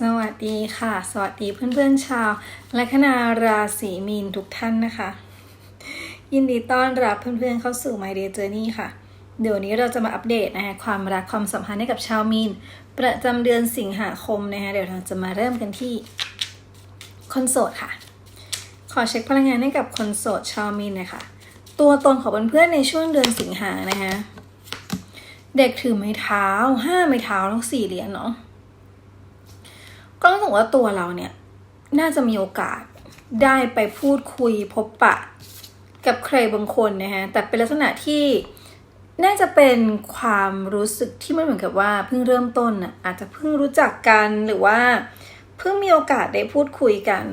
สวัสดีค่ะ สวัสดีเพื่อนๆชาวลัคนาราศีมีนทุกท่านนะคะ ยินดีต้อนรับเพื่อนๆเข้าสู่ My Day Journey ค่ะ เดี๋ยวนี้เราจะมาอัปเดตนะคะความรักความสัมพันธ์ให้กับชาวมีน ประจำเดือนสิงหาคมนะคะเดี๋ยวเราจะมาเริ่มกันที่คนโสดค่ะ ขอเช็คพลังงานให้กับคนโสดชาวมีนนะคะตัวตนของเพื่อนๆในช่วงเดือนสิงหานะคะเด็กถือไม้เท้าห้าไม้เท้าทั้งสี่เหรียญเนาะ ก็รู้สึกว่าตัวเราเนี่ย น่าจะมีโอกาสได้ไปพูดคุยพบปะ กับใครบางคนนะฮะแต่เป็นลักษณะที่น่าจะเป็นความรู้สึกที่มันเหมือนกับว่าเพิ่งเริ่มต้นน่ะอาจจะเพิ่งรู้จักกันหรือว่า เพิ่งมีโอกาสได้พูดคุยกัน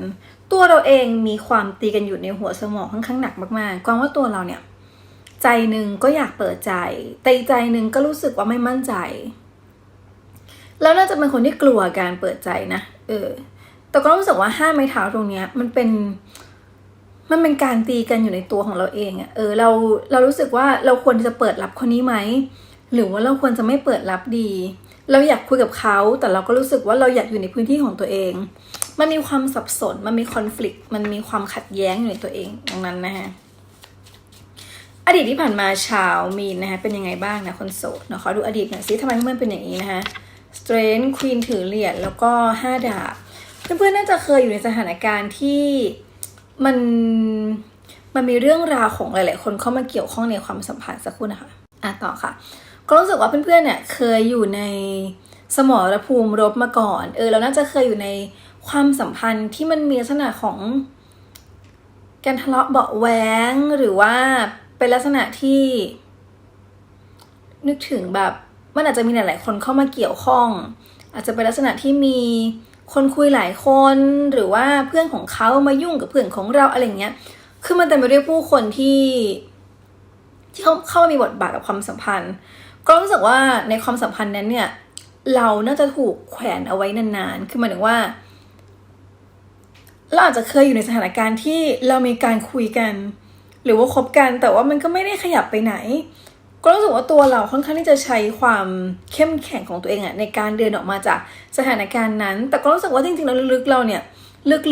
ตัวเราเองมีความตีกันอยู่ในหัวสมองค่อนข้างหนักมากๆกวางว่าตัวเราเนี่ย ใจหนึ่งก็อยากเปิดใจ แต่ใจหนึ่งก็รู้สึกว่าไม่มั่นใจ แล้วน่าจะเป็นคนที่กลัวการเปิดใจนะ เออ แต่ก็รู้สึกว่าห้าไม้เท้าตรงเนี้ย มันเป็น มันเป็นการตีกันอยู่ในตัวของเราเองอะเออ เรา เรารู้สึกว่าเราควรจะเปิดรับคนนี้ไหม หรือว่าเราควรจะไม่เปิดรับดี เราอยากคุยกับเขา แต่เราก็รู้สึกว่าเราอยากอยู่ในพื้นที่ของตัวเอง มันมีความสับสน มันมีคอน FLICT มันมีความขัดแย้งอยู่ในตัวเองดังนั้นนะฮะอดีตที่ผ่านมาชาวมีนนะคะเป็นยังไงบ้างนะคนโสดเนาะขอดูอดีตหน่อยสิทำไมเพื่อนเป็นอย่างนี้นะคะ Strength Queen ถือเหรียญแล้วก็ห้าดาบ เพื่อนๆน่าจะเคยอยู่ในสถานการณ์ที่มันมันมีเรื่องราวของหลาย ๆ คนเข้ามาเกี่ยวข้องในความสัมพันธ์สักครู่นะคะอะต่อค่ะ ก็รู้สึกว่าเพื่อนๆเนี่ยเคยอยู่ในสมรภูมิรบมาก่อน เออเราน่าจะเคยอยู่ในความสัมพันธ์ที่มันมีลักษณะของการทะเลาะเบาะแว้งหรือว่าเป็นลักษณะที่ นึกถึงแบบ มันอาจจะมีหลาย ๆ คนเข้ามาเกี่ยวข้อง อาจจะเป็นลักษณะที่มีคนคุยหลายคนหรือว่าเพื่อนของเขามายุ่งกับเพื่อนของเราอะไรเงี้ย คือมันเต็มไปด้วยผู้คนที่ที่เขาเข้ามามีบทบาทกับความสัมพันธ์ ก็รู้สึกว่าในความสัมพันธ์นั้นเนี่ย เราน่าจะถูกแขวนเอาไว้นานๆ คือหมายถึงว่า เราอาจจะเคยอยู่ในสถานการณ์ที่เรามีการคุยกัน หรือว่าคบกันแต่ว่ามันก็ไม่ได้ขยับไปไหน ก็รู้สึกว่าตัวเราค่อนข้างที่จะใช้ความเข้มแข็งของตัวเองอะในการเดินออกมาจากสถานการณ์นั้น แต่ก็รู้สึกว่าจริงๆแล้วลึกๆเราเนี่ย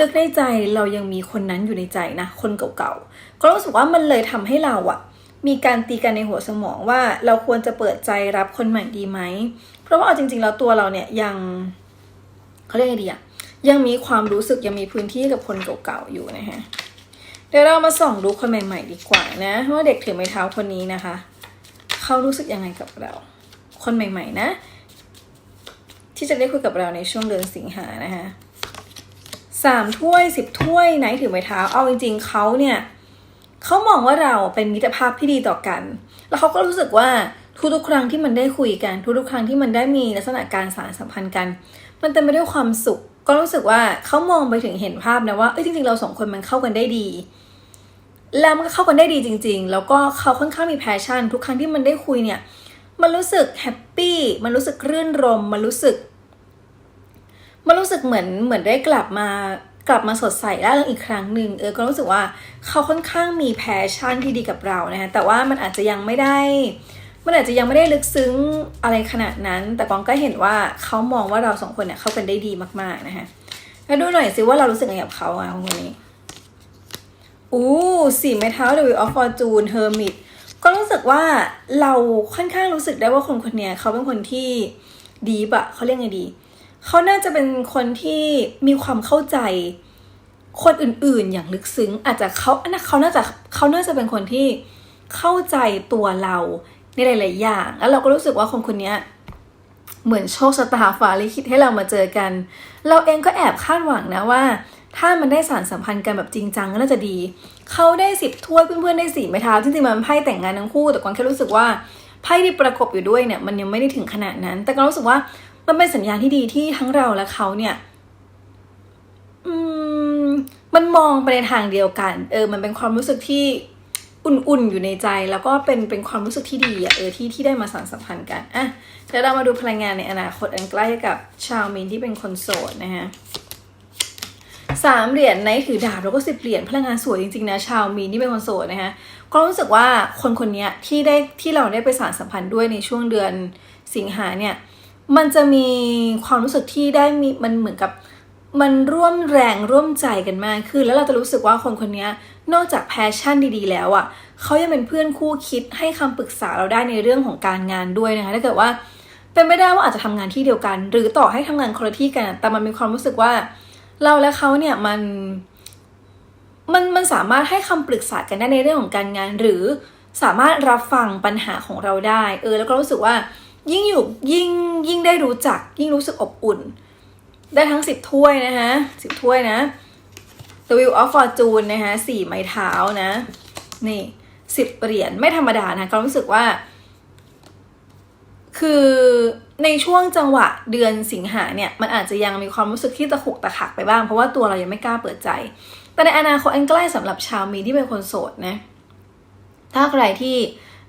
ลึกๆในใจเรายังมีคนนั้นอยู่ในใจนะคนเก่าๆ ก็รู้สึกว่ามันเลยทำให้เราอะมีการตีกันในหัวสมองว่าเราควรจะเปิดใจรับคนใหม่ดีไหม เพราะว่าเอาจริง ๆ แล้วตัวเราเนี่ยยังเขาเรียกไงดีอะยังมีความรู้สึกยังมีพื้นที่กับคนเก่าๆอยู่นะฮะเดี๋ยวเรามาส่องดูคนใหม่ ๆ ดีกว่านะว่าเด็กถือไม้เท้าคนนี้นะคะ เขารู้สึกยังไงกับเรา คนใหม่ ๆ นะ ที่จะได้คุยกับเราในช่วงเดือนสิงหานะคะสามถ้วยสิบถ้วยไหนถือไม้เท้า เอาจริง ๆเขาเนี่ยเขามองว่าเราเป็นมิตรภาพที่ดีต่อกัน แล้วเขาก็รู้สึกว่าทุกๆครั้งที่มันได้คุยกัน ทุกๆครั้งที่มันได้มีลักษณะการสานสัมพันธ์กัน มันเต็มไปด้วยความสุข ก็รู้สึกว่าเขามองไปถึงเห็นภาพนะว่าเอ้ยจริงๆเราสองคนมันเข้ากันได้ดี แล้วมันก็เข้ากันได้ดีจริง ๆ แล้วก็เขาค่อนข้างมีแพชชั่น ทุกครั้งที่มันได้คุยเนี่ย มันรู้สึกแฮปปี้ มันรู้สึกรื่นรม มันรู้สึก มันรู้สึกเหมือนเหมือนได้กลับมากลับมาสดใสร่าเริงอีกครั้งหนึ่งเออ ก็รู้สึกว่าเขาค่อนข้างมีแพชชั่นที่ดีกับเรานะคะ แต่ว่ามันอาจจะยังไม่ได้ มันอาจจะยังไม่ได้ลึกซึ้งอะไรขนาดนั้น แต่กองก็เห็นว่าเขามองว่าเราสองคนเนี่ยเข้ากันได้ดีมากๆนะคะแล้วดูหน่อยสิว่าเรารู้สึกยังไงกับเขาอะคนนี้ อู้สี่ไม้เท้า The Wheel of Fortune Hermit ก็รู้สึกว่าเราค่อนข้างรู้สึกได้ว่าคนคนเนี้ยเขาเป็นคนที่ดีปะเขาเรียกไงดี เขาน่าจะเป็นคนที่มีความเข้าใจคนอื่นๆอย่างลึกซึ้ง อาจจะเขาอันนั้นเขาน่าจะเขาน่าจะเป็นคนที่เข้าใจตัวเราในหลาย ๆ อย่าง แล้วเราก็รู้สึกว่าคนคนนี้เหมือนโชคชะตาฟ้าลิขิตให้เรามาเจอกัน เราเองก็แอบคาดหวังนะว่า ถ้ามันได้สารสัมพันธ์กันแบบจริงจังก็น่าจะดี เขาได้สิบถ้วยเพื่อนๆได้สี่ไม้เท้าจริงๆมันไพ่แต่งงานทั้งคู่ แต่กวางแค่รู้สึกว่าไพ่ที่ประกบอยู่ด้วยเนี่ยมันยังไม่ได้ถึงขนาดนั้น แต่ก็รู้สึกว่ามันเป็นสัญญาณที่ดีที่ทั้งเราและเขาเนี่ยอืมมันมองไปในทางเดียวกัน เออ มันเป็นความรู้สึกที่อุ่นๆ อยู่ในใจ แล้วก็เป็นเป็นความรู้สึกที่ดีอะเออ ที่ที่ได้มาสานสัมพันธ์กัน อะเดี๋ยวเรามาดูพลังงานในอนาคตอันใกล้กับชาวมีนที่เป็นคนโสดนะฮะ สามเหรียญในถือดาบแล้วก็สิบเหรียญพลังงานสวยจริงๆนะชาวมีนี่เป็นคนโสดนะคะก็รู้สึกว่าคนคนนี้ที่ได้ที่เราได้ไปสานสัมพันธ์ด้วยในช่วงเดือนสิงหาเนี่ยมันจะมีความรู้สึกที่ได้มีมันเหมือนกับมันร่วมแรงร่วมใจกันมากขึ้น แล้วเราจะรู้สึกว่าคนคนนี้นอกจากแพชชั่นดีๆ แล้วอะเขายังเป็นเพื่อนคู่คิดให้คำปรึกษาเราได้ในเรื่องของการงานด้วยนะคะถ้าเกิดว่าเป็นไม่ได้ว่าอาจจะทำงานที่เดียวกัน หรือต่อให้ทำงานคนละที่กัน แต่มันมีความรู้สึกว่า เราและเขาเนี่ยมันมันมันสามารถให้คำปรึกษากันได้ในเรื่องของการงาน หรือสามารถรับฟังปัญหาของเราได้เออแล้วก็รู้สึกว่ายิ่งอยู่ยิ่งยิ่งได้รู้จัก ยิ่งรู้สึกอบอุ่น ได้ทั้งสิบถ้วยนะคะสิบถ้วยนะ The Wheel of Fortune นะคะสี่ไม้เท้านะ นี่สิบเหรียญไม่ธรรมดานะก็รู้สึกว่า คือในช่วงจังหวะเดือนสิงหาเนี่ยมันอาจจะยังมีความรู้สึกที่ตะขุกตะขักไปบ้าง เพราะว่าตัวเรายังไม่กล้าเปิดใจ แต่ในอนาคตอันใกล้สำหรับชาวมีที่เป็นคนโสดนะถ้าใครที่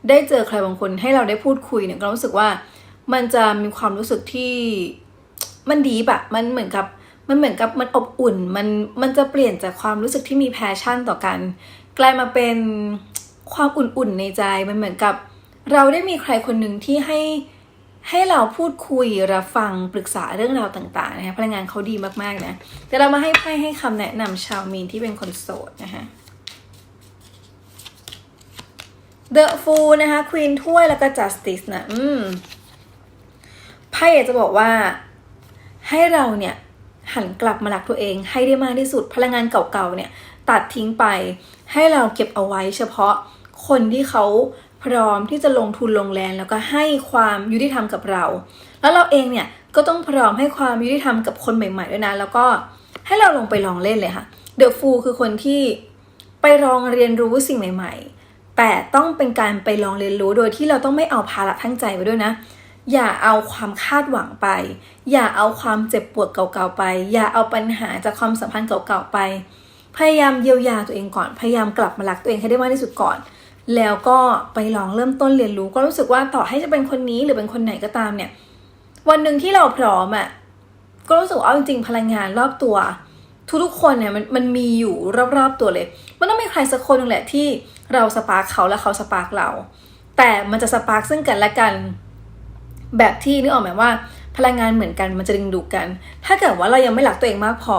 ได้เจอใครบางคนให้เราได้พูดคุยเนี่ยก็รู้สึกว่ามันจะมีความรู้สึกที่มันดีปะมันเหมือนกับมันเหมือนกับมันอบอุ่นมันมันจะเปลี่ยนจากความรู้สึกที่มีแพชชั่นต่อกัน กลายมาเป็นความอุ่นๆในใจมันเหมือนกับ เราได้มีใครคนหนึ่งที่ให้ ให้เราพูดคุยรับฟังปรึกษาเรื่องราวต่างๆนะคะพลังงานเขาดีมากๆนะแต่เรามาให้ไพ่ให้คำแนะนำชาวมีนที่เป็นคนโสดนะคะ The Fool นะคะ Queen ถ้วยแล้วก็ Justice นะอืมไพ่อยากจะบอกว่าให้เราเนี่ยหันกลับมารักตัวเองให้ได้มากที่สุดพลังงานเก่าๆเนี่ยตัดทิ้งไปให้เราเก็บเอาไว้เฉพาะคนที่เขา พร้อมที่จะลงทุนลงแรงแล้วก็ให้ความยุติธรรมกับเรา แล้วเราเองเนี่ยก็ต้องพร้อมให้ความยุติธรรมกับคนใหม่ ๆ ด้วยนะ แล้วก็ให้เราลงไปลองเล่นเลยค่ะ The Fool คือคนที่ไปลองเรียนรู้สิ่งใหม่ ๆ แต่ต้องเป็นการไปลองเรียนรู้โดยที่เราต้องไม่เอาภาระทั้งใจไปด้วยนะ อย่าเอาความคาดหวังไป อย่าเอาความเจ็บปวดเก่าๆไป อย่าเอาปัญหาจากความสัมพันธ์เก่าๆไป พยายามเยียวยาตัวเองก่อน พยายามกลับมารักตัวเองให้ได้มากที่สุดก่อน แล้วก็ไปลองเริ่มต้นเรียนรู้ ก็รู้สึกว่าต่อให้จะเป็นคนนี้หรือเป็นคนไหนก็ตามเนี่ย วันหนึ่งที่เราพร้อมอะ่ะก็รู้สึกว่าเอาจริงๆพลังงานรอบตัว ทุกๆคนเนี่ยมันมันมีอยู่รอบๆตัวเลย มันต้องมีใครสักคนนึงแหละที่เราสปาร์คเขาและเขาสปาร์คเรา แต่มันจะสปาร์คซึ่งกันและกัน แบบที่นึกออกไหมว่า พลังงานเหมือนกันมันจะดึงดูดกัน ถ้าเกิดว่าเรายังไม่รักตัวเองมากพอ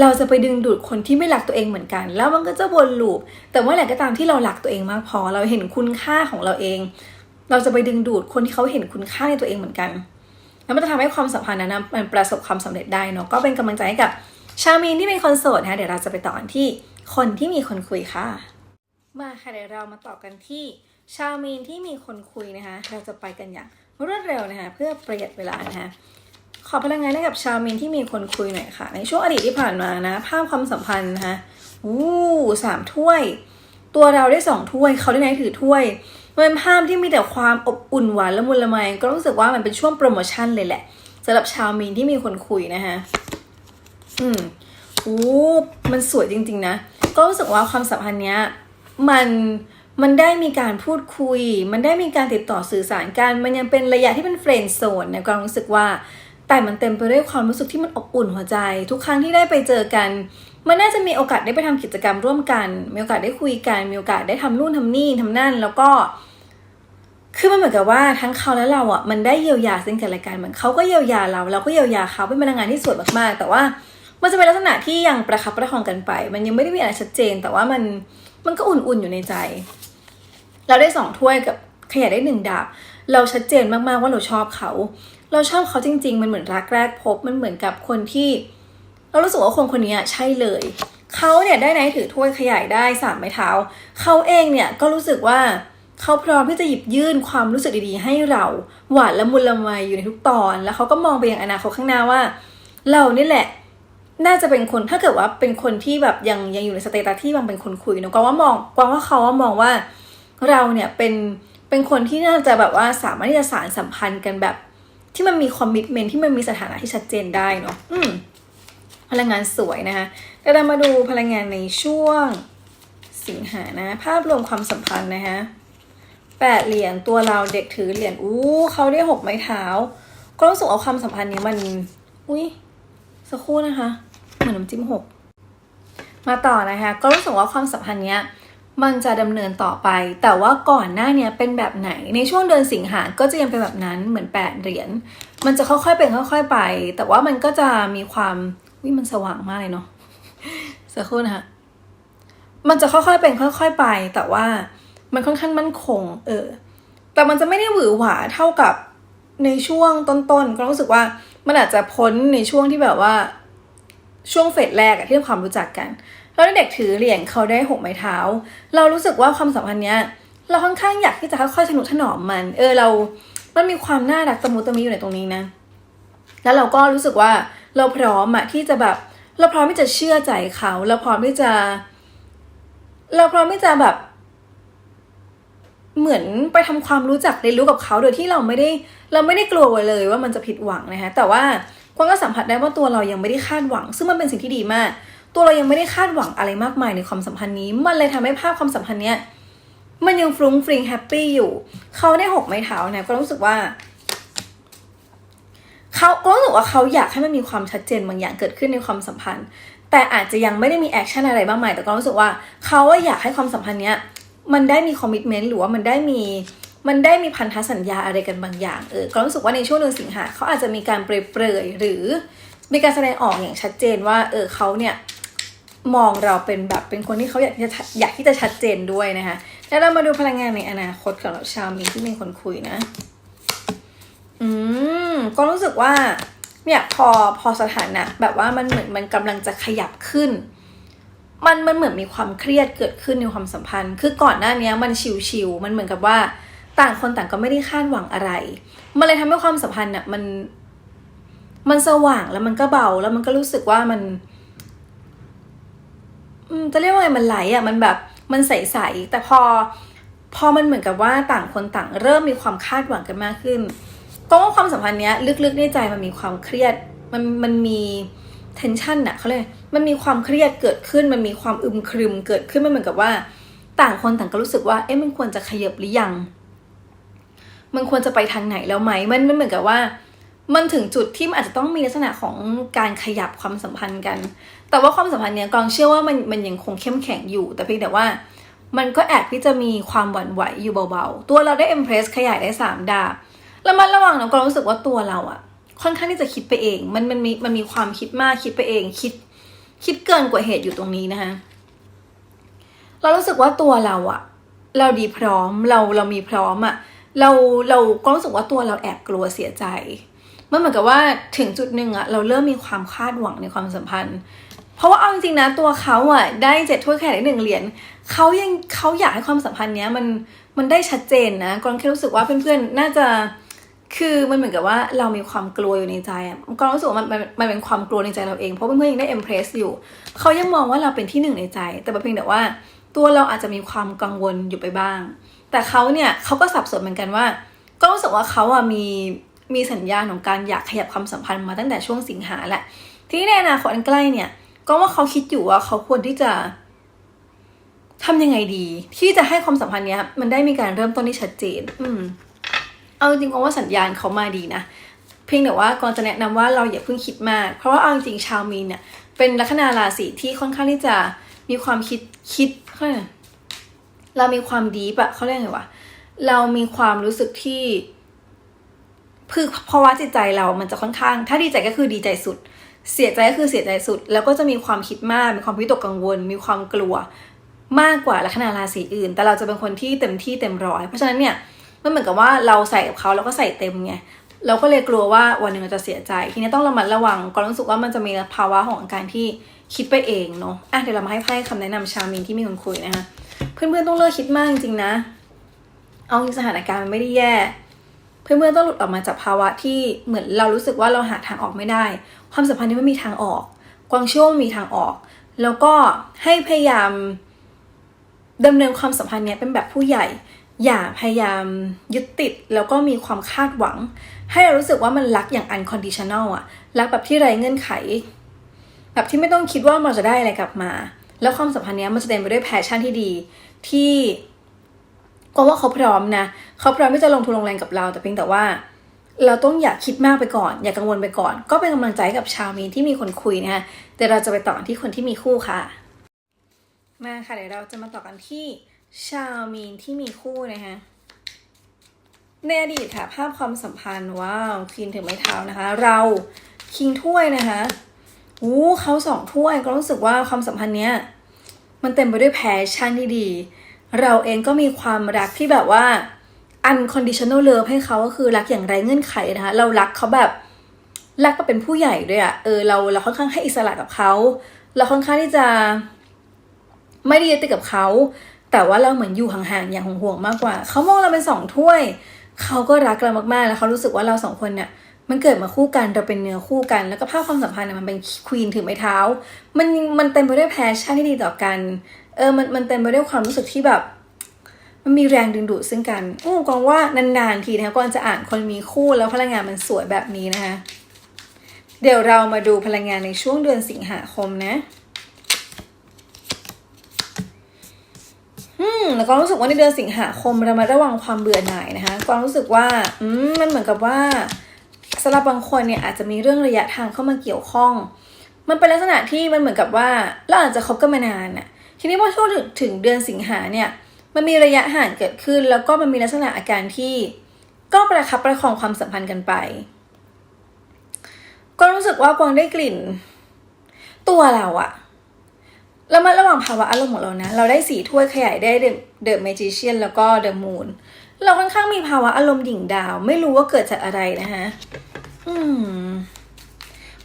เราจะไปดึงดูดคนที่ไม่รักตัวเองเหมือนกัน แล้วมันก็จะวนลูป แต่เมื่อไหร่ก็ตามที่เรารักตัวเองมากพอ เราเห็นคุณค่าของเราเอง เราจะไปดึงดูดคนที่เขาเห็นคุณค่าในตัวเองเหมือนกันแล้วมันจะทำให้ความสัมพันธ์นั้นมันประสบความสำเร็จได้เนาะก็เป็นกำลังใจให้กับชาวมีนที่เป็นคนโสดนะคะเดี๋ยวเราจะไปต่อกันที่คนที่มีคนคุยค่ะ มาค่ะเดี๋ยวเรามาต่อกันที่ชาวมีนที่มีคนคุยนะคะ เราจะไปกันอย่าง รวดเร็วนะคะเพื่อประหยัดเวลานะคะขอพลังงานให้กับชาวมีนที่มีคนคุยหน่อยค่ะ ในช่วงอดีตที่ผ่านมานะภาพความสัมพันธ์นะคะอู้สามถ้วย ตัวเราได้สองถ้วย เขาได้ไหนถือถ้วยมันเป็นภาพที่มีแต่ความอบอุ่นหวานละมุนละไมก็รู้สึกว่ามันเป็นช่วงโปรโมชั่นเลยแหละสำหรับชาวมีนที่มีคนคุยนะคะอืมอู้มันสวยจริง ๆ นะ ก็รู้สึกว่าความสัมพันธ์เนี้ย มัน มันได้มีการพูดคุย มันได้มีการติดต่อสื่อสารกัน มันยังเป็นระยะที่เป็นเฟรนด์โซนในความรู้สึกว่า แต่มันเต็มไปด้วยความรู้สึกที่มันอบอุ่นหัวใจ ทุกครั้งที่ได้ไปเจอกัน มันน่าจะมีโอกาสได้ไปทำกิจกรรมร่วมกัน มีโอกาสได้คุยกัน มีโอกาสได้ทำนู่นทำนี่ทำนั่น แล้วก็ คือมันเหมือนกับว่าทั้งเขาและเราอะ มันได้เยียวยาซึ่งกันและกัน เหมือนเขาก็เยียวยาเรา เราก็เยียวยาเขาเป็นพลังงานที่สวยมากๆ แต่ว่า มันจะเป็นลักษณะที่ยังประคับประคองกันไป มันยังไม่ได้มีอะไรชัดเจน แต่ว่ามัน มันก็อุ่นๆอยู่ในใจ เราได้สองถ้วยกับขยะได้หนึ่งดาบ เราชัดเจนมากๆว่าเราชอบเขา เราชอบเขาจริง ๆ มันเหมือนรักแรกพบ มันเหมือนกับคนที่ เรารู้สึกว่าคนคนนี้ใช่เลย เขาเนี่ยได้ไหนถือถ้วยขยายได้สามไม้เท้า เขาเองเนี่ยก็รู้สึกว่าเขาพร้อมที่จะหยิบยื่นความรู้สึกดีๆ ให้เรา หวานละมุนละไมอยู่ในทุกตอน แล้วเขาก็มองไปยังอนาคตข้างหน้าว่า เรานี่แหละ น่าจะเป็นคนถ้าเกิดว่าเป็นคนที่แบบยังยังอยู่ในสเตตัสที่บางเป็นคนคุยเนอะกวางว่ามองกวางว่าเขาว่ามองว่า เราเนี่ยเป็นเป็นคนที่น่าจะแบบว่าสามารถที่จะสารสัมพันธ์กันแบบ ที่มันมีคอมมิชเมนที่มันมีสถานะที่ชัดเจนได้เนาะอืมพลังงานสวยนะคะเดี๋ยวเรามาดูพลังงานในช่วงสิงหานะ ภาพรวมความสัมพันธ์นะคะแปดเหรียญตัวเราเด็กถือเหรียญอู้เขาได้หกไม้เท้า ก็รู้สึกว่าความสัมพันธ์นี้มัน อุ้ยสักครู่นะคะ เหมือนน้ำจิ้มหกมาต่อนะคะ ก็รู้สึกว่าความสัมพันธ์เนี้ย มันจะดำเนินต่อไป แต่ว่าก่อนหน้าเนี้ยเป็นแบบไหน ในช่วงเดือนสิงหาก็จะยังเป็นแบบนั้นเหมือนแปดเหรียญ มันจะค่อยๆเป็นค่อย ๆไป แต่ว่ามันก็จะมีความวิมันสว่างมากเลยเนาะ สักครู่นะคะมันจะค่อยๆเป็นค่อย ๆไป แต่ว่ามันค่อนข้างมั่นคง เออ แต่มันจะไม่ได้หวือหวาเท่ากับในช่วงต้นๆ ก็รู้สึกว่ามันอาจจะพ้นในช่วงที่แบบว่าช่วงเฟสแรกอะที่ความรู้จักกัน แล้วเด็กถือเหรียญเขาได้หกไม้เท้า เรารู้สึกว่าความสัมพันธ์เนี้ย เราค่อนข้างอยากที่จะค่อยๆทนุถนอมมัน เออเรา มันมีความน่ารักตะมุตะมิอยู่ในตรงนี้นะ แล้วเราก็รู้สึกว่าเราพร้อมอะที่จะแบบ เราพร้อมที่จะเชื่อใจเขา เราพร้อมที่จะ เราพร้อมที่จะแบบ เหมือนไปทำความรู้จักเรียนรู้กับเขาโดยที่เราไม่ได้ เราไม่ได้กลัวเลยว่ามันจะผิดหวังนะคะแต่ว่ากวางก็สัมผัสได้ว่าตัวเรายังไม่ได้คาดหวัง ซึ่งมันเป็นสิ่งที่ดีมาก ตัวเรายังไม่ได้คาดหวังอะไรมากมายในความสัมพันธ์นี้ มันเลยทำให้ภาพความสัมพันธ์เนี้ยมันยังฟรุ้งฟริงแฮปปี้อยู่ เขาได้หกไม้เท้านะก็รู้สึกว่าเขาก็รู้สึกว่าเขาอยากให้มันมีความชัดเจนบางอย่างเกิดขึ้นในความสัมพันธ์ แต่อาจจะยังไม่ได้มีแอคชั่นอะไรมากมายแต่ก็รู้สึกว่าเขาว่าอยากให้ความสัมพันธ์เนี้ยมันได้มีคอมมิชเมนต์หรือว่ามันได้มีมันได้มีพันธสัญญาอะไรกันบางอย่างเออก็รู้สึกว่าในช่วงเดือนสิงหาเขาอาจจะมีการเปรยๆหรือมีการแสดงออกอย่างชัดเจนว่าเออเขาเนี่ย มองเราเป็นแบบเป็นคนที่เขาอยากที่จะอยากที่จะชัดเจนด้วยนะคะ แล้วเรามาดูพลังงานในอนาคตกับชาวมีนที่มีคนคุยนะ อืม ก็รู้สึกว่า เนี่ยพอพอสถานะ แบบว่ามันเหมือนมันกำลังจะขยับขึ้น มันมันเหมือนมีความเครียดเกิดขึ้นในความสัมพันธ์ คือก่อนหน้านี้มันชิวๆมันเหมือนกับว่า ต่างคนต่างก็ไม่ได้คาดหวังอะไร มันเลยทำให้ความสัมพันธ์น่ะมัน มันสว่างแล้วมันก็เบาแล้วมันก็รู้สึกว่ามัน จะเรียกว่าไงมันไหลอะมันแบบมันใสๆแต่พอพอมันเหมือนกับว่าต่างคนต่างเริ่มมีความคาดหวังกันมากขึ้นก็ว่าความสัมพันธ์เนี้ยลึกๆในใจมันมีความเครียดมันมันมี tension อะเขาเลยกมันมีความเครียดเกิดขึ้น มันมีความอึมครึมเกิดขึ้นมันเหมือนกับว่า ต่างคนต่างก็รู้สึกว่า เอ๊ะมันควรจะขยับหรือยัง มันควรจะไปทางไหนแล้วไหมมันมันเหมือนกับว่า มันถึงจุดที่มันอาจจะต้องมีลักษณะของการขยับความสัมพันธ์กัน แต่ว่าความสัมพันธ์เนี้ยกองเชื่อว่ามันมันยังคงเข้มแข็งอยู่ แต่เพียงแต่ว่ามันก็แอบที่จะมีความหวั่นไหวอยู่เบาๆ ตัวเราได้ Impress ขยายได้สามดาบแล้วมันระหว่างเราก็รู้สึกว่าตัวเราอะค่อนข้างที่จะคิดไปเอง มันมันมีมันมีความคิดมากคิดไปเองคิด คิดเกินกว่าเหตุอยู่ตรงนี้นะคะเรารู้สึกว่าตัวเราอะเราดีพร้อมเราเรามีพร้อมอะเราเราก็รู้สึกว่าตัวเราแอบกลัวเสียใจ มันเหมือนกับว่าถึงจุดหนึ่งอะเราเริ่มมีความคาดหวังในความสัมพันธ์ เพราะว่าเอาจริงๆนะตัวเขาอะได้เจ็ดถ้วยแข่ได้หนึ่งเหรียญเขายังเขาอยากให้ความสัมพันธ์เนี้ยมันมันได้ชัดเจนนะกรแค่รู้สึกว่าเพื่อนๆน่าจะคือมันเหมือนกับว่าเรามีความกลัวอยู่ในใจอะก็รู้สึกว่ามันมันมันเป็นความกลัวในใจเราเองเพราะเพื่อนๆยังได้เอ็มเพรสอยู่เขายังมองว่าเราเป็นที่หนึ่งในใจ แต่เพียงแต่ว่าตัวเราอาจจะมีความกังวลอยู่ไปบ้าง แต่เขาเนี่ยเขาก็สับสนเหมือนกันว่า ก็รู้สึกว่าเขาอะมี มีสัญญาณของการอยากขยับความสัมพันธ์มาตั้งแต่ช่วงสิงหาแหละ ทีนี้ในอนาคตอันใกล้เนี่ย ก็ว่าเขาคิดอยู่ว่าเขาควรที่จะทำยังไงดี ที่จะให้ความสัมพันธ์เนี้ย มันได้มีการเริ่มต้นที่ชัดเจน อืม เอาจริงๆก็ว่าสัญญาณเขามาดีนะเพียงแต่ว่าก่อนจะแนะนำว่าเราอย่าเพิ่งคิดมาก เพราะว่าเอาจริงๆชาวมีนเนี่ยเป็นลัคนาราศีที่ค่อนข้างที่จะมีความคิดคิดเขาเรียกเรามีความดีปะเขาเรียกไงวะเรามีความรู้สึกที่ คือภาวะจิตใจเรามันจะค่อนข้าง ถ้าดีใจก็คือดีใจสุด เสียใจก็คือเสียใจสุด แล้วก็จะมีความคิดมาก มีความวิตกกังวล มีความกลัว มากกว่าลัคนาราศีอื่น แต่เราจะเป็นคนที่เต็มที่เต็มร้อย เพราะฉะนั้นเนี่ยมันเหมือนกับว่าเราใส่กับเขาแล้วก็ใส่เต็มไงเราก็เลยกลัวว่าวันหนึ่งเราจะเสียใจ ทีนี้ต้องระมัดระวังก็รู้สึกว่ามันจะมีภาวะของการที่คิดไปเองเนาะอะเดี๋ยวเรามาให้ไพ่คำแนะนำชาวมินที่มีคนคุยนะคะเพื่อนๆต้องเลิกคิดมากจริงๆนะ เอาสถานการณ์มันไม่ได้แย่ เพื่อนๆต้องหลุดออกมาจากภาวะที่เหมือนเรารู้สึกว่าเราหาทางออกไม่ได้ ความสัมพันธ์นี้ไม่มีทางออก กวางเชื่อว่ามีทางออก แล้วก็ให้พยายามดำเนินความสัมพันธ์เนี้ยเป็นแบบผู้ใหญ่ อย่าพยายามยึดติดแล้วก็มีความคาดหวัง ให้เรารู้สึกว่ามันรักอย่าง unconditional อะรักแบบที่ไร้เงื่อนไข แบบที่ไม่ต้องคิดว่าเราจะได้อะไรกลับมา แล้วความสัมพันธ์เนี้ยมันจะเต็มไปด้วยแพชชั่นที่ดีที่ ก็ว่าเขาพร้อมนะเขาพร้อมที่จะลงทุนลงแรงกับเรา แต่เพียงแต่ว่า เราต้องอย่าคิดมากไปก่อน อย่ากังวลไปก่อน ก็เป็นกำลังใจใกับชาวมีนที่มีคนคุยนะคะแต่เราจะไปต่อที่คนที่มีคู่ค่ะ มาค่ะเดี๋ยวเราจะมาต่อกันที่ชาวมีนที่มีคู่นะคะในอดีตค่ะ ภาพความสัมพันธ์ว้าวคินถือไม้เท้านะคะ เราคิงถ้วยนะคะอู้เขาสองถ้วยก็รู้สึกว่าความสัมพันธ์เนี้ยมันเต็มไปด้วยแพชชั่นที่ดี เราเองก็มีความรักที่แบบว่า unconditional love ให้เขาก็คือรักอย่างไรเงื่อนไขนะคะเรารักเขาแบบรักแบบเป็นผู้ใหญ่ด้วยอะ่ะเออเราเราค่อนข้างให้อิสระกับเขาเราค่อนข้างที่จะ ไม่ได้ยึดติดกับเขาแต่ว่าเราเหมือนอยู่ห่างๆอย่างห่วงๆมากกว่าเขามองเราเป็นสองถ้วยเขาก็รักเรามากๆแล้วเขารู้สึกว่าเราสองคนเนี่ยมันเกิดมาคู่กันเราเป็นเนื้อคู่กัน แล้วก็ภาพความสัมพันธ์เนี่ยมันเป็นควีนถือไม้เท้า มันมันเต็มไปด้วยแพชชั่นที่ดีต่อกัน เออมันมันเต็มไปด้วยความรู้สึกที่แบบ มันมีแรงดึงดูดซึ่งกันอู้กองว่านานๆทีนะคะกอนจะอ่านคนมีคู่แล้วพลังงานมันสวยแบบนี้นะคะเดี๋ยวเรามาดูพลังงานในช่วงเดือนสิงหาคมนะอืมแล้วก็รู้สึกว่าในเดือนสิงหาคมเรามาระวังความเบื่อหน่ายนะคะก็รู้สึกว่าอืมมันเหมือนกับว่าสำหรับบางคนเนี่ยอาจจะมีเรื่องระยะทางเข้ามาเกี่ยวข้อง มันเป็นลักษณะที่มันเหมือนกับว่าเราอาจจะคบกันมานานน่ะ ทีนี้พอช่วงถึงเดือนสิงหาเนี่ยมันมีระยะห่างเกิดขึ้น แล้วก็มันมีลักษณะอาการที่ก็ประคับประคองความสัมพันธ์กันไป ก็รู้สึกว่ากวางได้กลิ่น ตัวเราอะแล้วมาระหว่างภาวะอารมณ์ของเรานะ เราได้สีถ้วยขยายได้เดอะเมจิเชียนแล้วก็เดอะมูนเราค่อนข้างมีภาวะอารมณ์หยิ่งดาว ไม่รู้ว่าเกิดจากอะไรนะคะอืม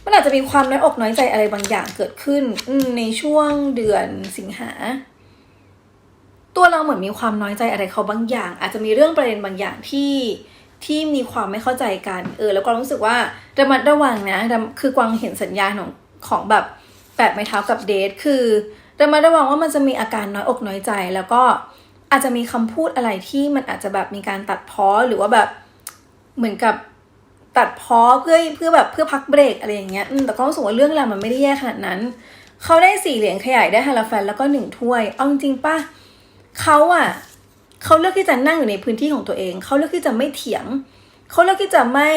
มันอาจจะมีความน้อยอกน้อยใจอะไรบางอย่างเกิดขึ้นในช่วงเดือนสิงหา ตัวเราเหมือนมีความน้อยใจอะไรเขาบางอย่าง อาจจะมีเรื่องประเด็นบางอย่างที่ที่มีความไม่เข้าใจกัน เออ แล้วก็รู้สึกว่าระมัดระวังนะ คือกวางเห็นสัญญาณของของแบบแปดไม้เท้ากับเดท คือระมัดระวังว่ามันจะมีอาการน้อยอกน้อยใจ แล้วก็อาจจะมีคำพูดอะไรที่มันอาจจะแบบมีการตัดพ้อหรือว่าแบบเหมือนกับ ตัดพ้อเพื่อเพื่อแบบเพื่อพักเบรกอะไรอย่างเงี้ยแต่ก็รู้สึกว่าเรื่องราวมันไม่ได้แย่ขนาดนั้น เขาได้สี่เหรียญขยายได้ฮาราแฟนแล้วก็หนึ่งถ้วย เอาจริงป่ะเขาอะเขาเลือกที่จะนั่งอยู่ในพื้นที่ของตัวเอง เขาเลือกที่จะไม่เถียง เขาเลือกที่จะไม่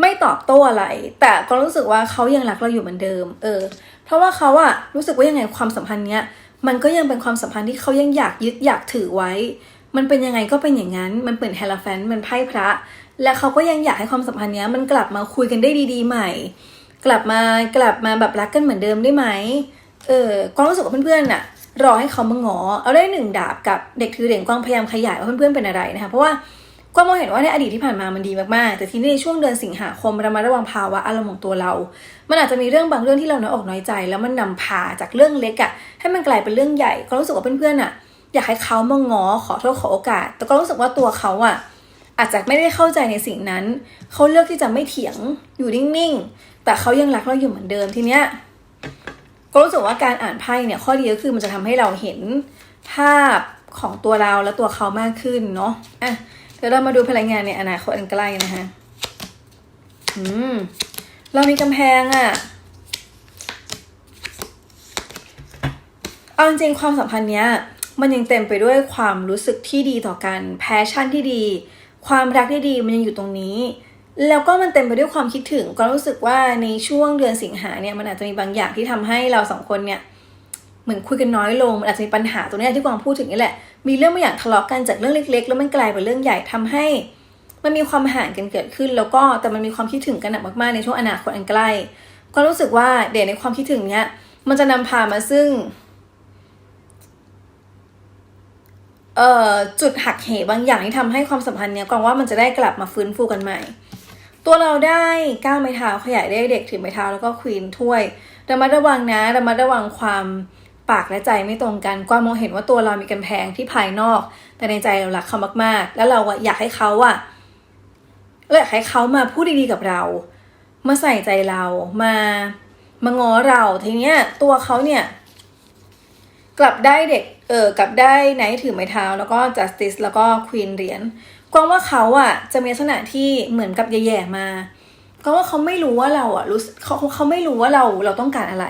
ไม่ตอบโต้อะไร แต่ก็รู้สึกว่าเขายังรักเราอยู่เหมือนเดิม เออ เพราะว่าเขาอะรู้สึกว่ายังไงความสัมพันธ์เนี้ย มันก็ยังเป็นความสัมพันธ์ที่เขายังอยากยึดอยากถือไว้ มันเป็นยังไงก็เป็นอย่างนั้น มันเปิดเฮลแฟนมันไพ่พระ และเขาก็ยังอยากให้ความสัมพันธ์เนี้ยมันกลับมาคุยกันได้ดีๆ ใหม่ กลับมากลับมาแบบรักกันเหมือนเดิมได้ไหมเออก็รู้สึกว่าเพื่อนๆน่ะรอให้เขามางอเอาได้หนึ่งดาบกับเด็กถือเหรียญกวางพยายามขยายว่าเพื่อนๆเป็นอะไรนะคะเพราะว่าก็มองเห็นว่าในอดีตที่ผ่านมามันดีมากๆ แต่ทีนี้ในช่วงเดือนสิงหาคมเรามาระวังภาวะอารมณ์ของตัวเรา มันอาจจะมีเรื่องบางเรื่องที่เราน้อยอกน้อยใจ แล้วมันนำพาจากเรื่องเล็กอะ่ะให้มันกลายเป็นเรื่องใหญ่ ก็รู้สึกว่าเพื่อนๆอะอยากให้เขามางอขอโทษขอโอกาส แต่ก็รู้สึกว่าตัวเขาอะ อาจจะไม่ได้เข้าใจในสิ่งนั้น เขาเลือกที่จะไม่เถียงอยู่นิ่งๆ แต่เขายังรักเราอยู่เหมือนเดิมทีเนี้ยก็รู้สึกว่าการอ่านไพ่เนี่ยข้อดีก็คือมันจะทำให้เราเห็นภาพของตัวเราและตัวเขามากขึ้นเนาะอะเดี๋ยวเรามาดูพลังงานในอนาคตอันใกล้นะคะอืมเรามีกำแพงอะ่ะเอาจริงความสัมพันธ์เนี้ยมันยังเต็มไปด้วยความรู้สึกที่ดีต่อกันแพชชั่นที่ดี ความรักที่ดีมันยังอยู่ตรงนี้ แล้วก็มันเต็มไปด้วยความคิดถึงก็รู้สึกว่าในช่วงเดือนสิงหาเนี่ยมันอาจจะมีบางอย่างที่ทำให้เราสองคนเนี่ยเหมือนคุยกันน้อยลงมันอาจจะมีปัญหาตรงนี้ที่กวางพูดถึงนี่แหละ มีเรื่องบางอย่างทะเลาะกันจากเรื่องเล็ก ๆ แล้วมันกลายเป็นเรื่องใหญ่ทำให้ มันมีความห่างกันเกิดขึ้น แล้วก็แต่มันมีความคิดถึงกันหนักมากๆในช่วงอนาคตอันใกล้ ก็รู้สึกว่าเดี๋ยวในความคิดถึงเนี้ยมันจะนำพามาซึ่ง เอ่อจุดหักเหบางอย่างที่ทำให้ความสัมพันธ์เนี้ยกวางว่ามันจะได้กลับมาฟื้นฟูกันใหม่ ตัวเราได้ก้าวไม้เท้าขยายได้เด็กถือไม้เท้าแล้วก็ควีนถ้วยระมัดระวังนะระมัดระวังความปากและใจไม่ตรงกันกวางมองเห็นว่าตัวเรามีกำแพงที่ภายนอก แต่ในใจเรารักเขามากๆ แล้วเราอะอยากให้เขาอะเราอยากให้เขามาพูดดีๆกับเรา มาใส่ใจเรามา มาง้อเราทีเนี้ยตัวเขาเนี่ย กลับได้เด็ก เออกับได้ไนท์ถือไม้เท้าแล้วก็ justice แล้วก็ควีนเหรียญกวางว่าเขาอะจะมีลักษณะที่เหมือนกับแย่ๆมาก็ว่าเขาไม่รู้ว่าเราอะรู้เขาเขาไม่รู้ว่าเราเราต้องการอะไร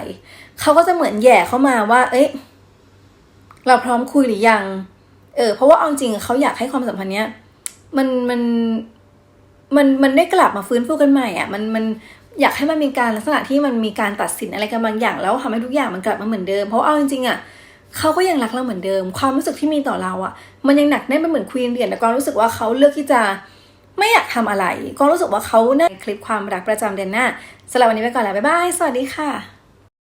เขาก็จะเหมือนแย่เข้ามาว่า เอ๊ะเราพร้อมคุยหรือยัง เออ เพราะว่าเอาจริงเขาอยากให้ความสัมพันธ์เนี้ยมันมันมันมันได้กลับมาฟื้นฟูกันใหม่อะมันมันอยากให้มันมีการลักษณะที่มันมีการตัดสินอะไรกันบางอย่าง แล้วทำให้ทุกอย่างมันกลับมาเหมือนเดิม เพราะเอาจริงๆอะ เขาก็ยังรักเราเหมือนเดิม ความรู้สึกที่มีต่อเราอะมันยังหนักแน่นเป็นเหมือนควีนเหรียนแต่ก็รู้สึกว่าเขาเลือกที่จะไม่อยากทำอะไรก็รู้สึกว่าเขาในคลิปความรักประจำเดือนหน้าสำหรับวันนี้ไปก่อนแล้วบ๊ายบายสวัสดีค่ะ